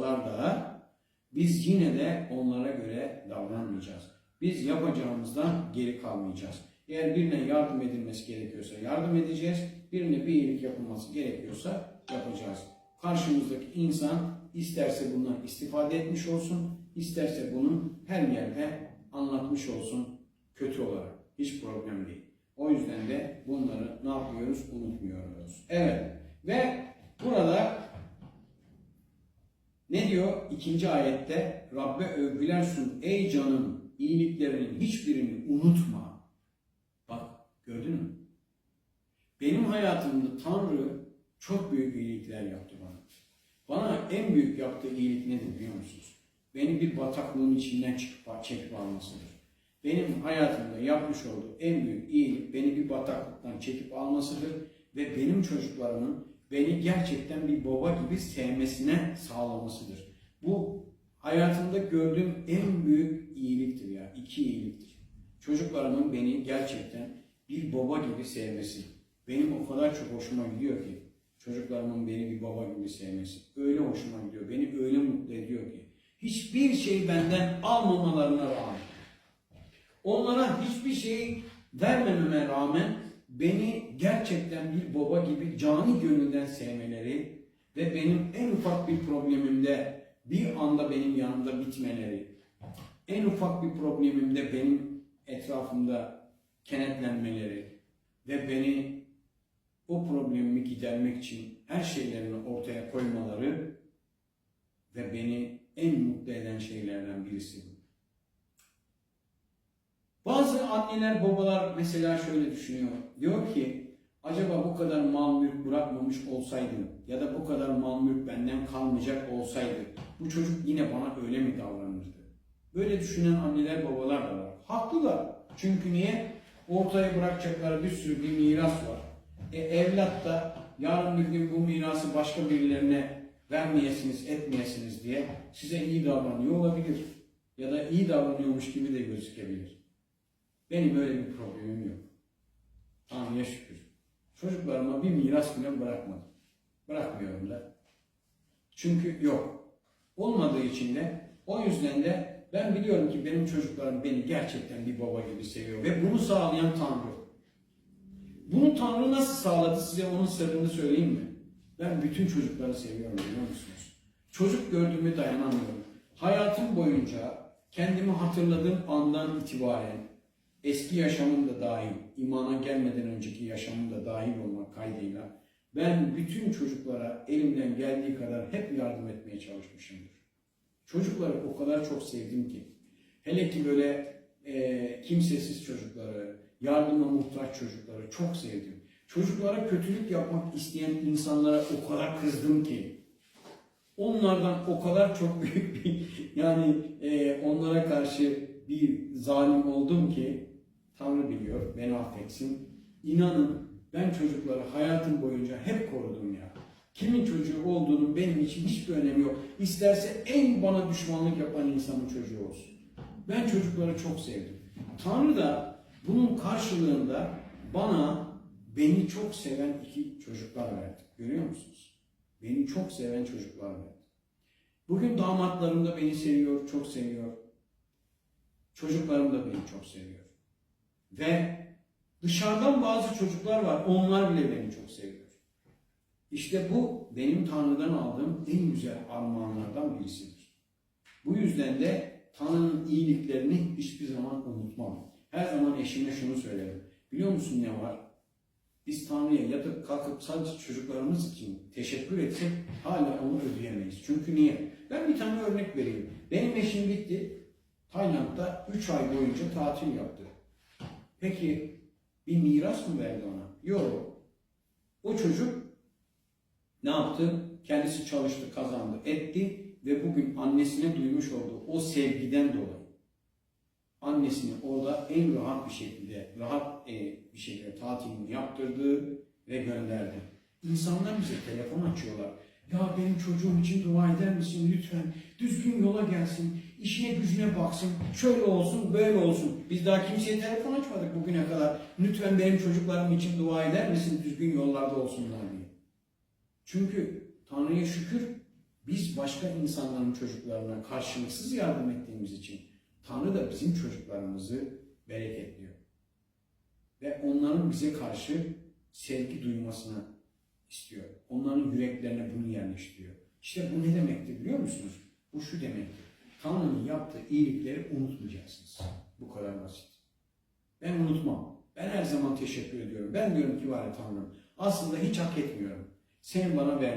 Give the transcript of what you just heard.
da biz yine de onlara göre davranmayacağız. Biz yapacağımızdan geri kalmayacağız. Eğer birine yardım edilmesi gerekiyorsa yardım edeceğiz. Birine bir iyilik yapılması gerekiyorsa yapacağız. Karşımızdaki insan isterse bundan istifade etmiş olsun, isterse bunu her yerde anlatmış olsun kötü olarak. Hiç problem değil. O yüzden de bunları ne yapıyoruz? Unutmuyoruz. Evet. Ve burada ne diyor ikinci ayette? Rabbe övgüler sun ey canım iyiliklerinin hiçbirini unutma. Bak gördün mü? Benim hayatımda Tanrı çok büyük iyilikler yaptı bana. Bana en büyük yaptığı iyilik nedir biliyor musunuz? Beni bir bataklığın içinden çıkıp çekip almasıdır. Benim hayatımda yapmış olduğu en büyük iyilik beni bir bataklıktan çekip almasıdır ve benim çocuklarımın beni gerçekten bir baba gibi sevmesine sağlamasıdır. Bu hayatımda gördüğüm en büyük iyiliktir ya. iki iyiliktir. Çocuklarımın beni gerçekten bir baba gibi sevmesi. Benim o kadar çok hoşuma gidiyor ki çocuklarımın beni bir baba gibi sevmesi. Öyle hoşuma gidiyor. Beni öyle mutlu ediyor ki. Hiçbir şey benden almamalarına rağmen. Onlara hiçbir şey vermememe rağmen beni gerçekten bir baba gibi cani gönülden sevmeleri ve benim en ufak bir problemimde bir anda benim yanımda bitmeleri, en ufak bir problemimde benim etrafımda kenetlenmeleri ve beni o problemimi gidermek için her şeylerini ortaya koymaları ve beni en mutlu eden şeylerden birisi. Bazı anneler babalar mesela şöyle düşünüyor. Diyor ki acaba bu kadar mal mülk bırakmamış olsaydım ya da bu kadar mal mülk benden kalmayacak olsaydı bu çocuk yine bana öyle mi davranırdı? Böyle düşünen anneler babalar da var. Haklılar. Çünkü niye? Ortaya bırakacakları bir sürü bir miras var. E, evlat da yarın bir gün bu mirası başka birilerine vermeyesiniz, etmeyesiniz diye size iyi davranıyor olabilir. Ya da iyi davranıyormuş gibi de gözükebilir. Benim öyle bir problemim yok. Tanrı'ya şükür. Çocuklarıma bir miras bile bırakmadım. Bırakmıyorum da. Çünkü yok. Olmadığı için de o yüzden de ben biliyorum ki benim çocuklarım beni gerçekten bir baba gibi seviyor. Ve bunu sağlayan Tanrı. Bunu Tanrı nasıl sağladı size onun sırrını söyleyeyim mi? Ben bütün çocukları seviyorum biliyor musunuz? Çocuk gördüğümü dayanamıyorum. Hayatım boyunca kendimi hatırladığım andan itibaren eski yaşamım da dahil, imana gelmeden önceki yaşamım da dahil olmak kaydıyla ben bütün çocuklara elimden geldiği kadar hep yardım etmeye çalışmışımdır. Çocukları o kadar çok sevdim ki. Hele ki böyle e, kimsesiz çocukları, yardıma muhtaç çocukları çok sevdim. Çocuklara kötülük yapmak isteyen insanlara o kadar kızdım ki. Onlardan o kadar çok büyük bir yani e, onlara karşı bir zalim oldum ki Tanrı biliyor, beni affetsin. İnanın ben çocukları hayatım boyunca hep korudum ya. Kimin çocuğu olduğunu benim için hiçbir önemi yok. İsterse en bana düşmanlık yapan insanın çocuğu olsun. Ben çocukları çok sevdim. Tanrı da bunun karşılığında bana beni çok seven iki çocuklar verdi. Görüyor musunuz? Beni çok seven çocuklar verdi. Bugün damatlarım da beni seviyor, çok seviyor. Çocuklarım da beni çok seviyor. Ve dışarıdan bazı çocuklar var, onlar bile beni çok seviyor. İşte bu benim Tanrı'dan aldığım en güzel armağanlardan birisidir. Bu yüzden de Tanrı'nın iyiliklerini hiçbir zaman unutmam. Her zaman eşime şunu söylerim. Biliyor musun ne var? Biz Tanrı'ya yatıp kalkıp sadece çocuklarımız için teşekkür etsek hala onu ödeyemeyiz. Çünkü niye? Ben bir tane örnek vereyim. Benim eşim gitti. Tayland'da 3 ay boyunca tatil yaptı. Peki bir miras mı verdi ona? Yok. O çocuk ne yaptı? Kendisi çalıştı, kazandı, etti ve bugün annesine duymuş olduğu o sevgiden dolayı annesini orada en rahat bir şekilde, rahat e, bir şekilde tatilini yaptırdı ve gönderdi. İnsanlar bize telefon açıyorlar. Ya benim çocuğum için dua eder misin lütfen? Düzgün yola gelsin, işine gücüne baksın, şöyle olsun, böyle olsun. Biz daha kimseye telefon açmadık bugüne kadar. Lütfen benim çocuklarım için dua eder misin düzgün yollarda olsunlar diye. Çünkü Tanrı'ya şükür Biz başka insanların çocuklarına karşılıksız yardım ettiğimiz için Tanrı da bizim çocuklarımızı bereketliyor. Ve onların bize karşı sevgi duymasını istiyor. Onların yüreklerine bunu yerleştiriyor. İşte bu ne demektir biliyor musunuz? Bu şu demektir. Tanrı'nın yaptığı iyilikleri unutmayacaksınız. Bu kadar basit. Ben unutmam. Ben her zaman teşekkür ediyorum. Ben diyorum ki var Tanrım aslında hiç hak etmiyorum. Sen bana ver.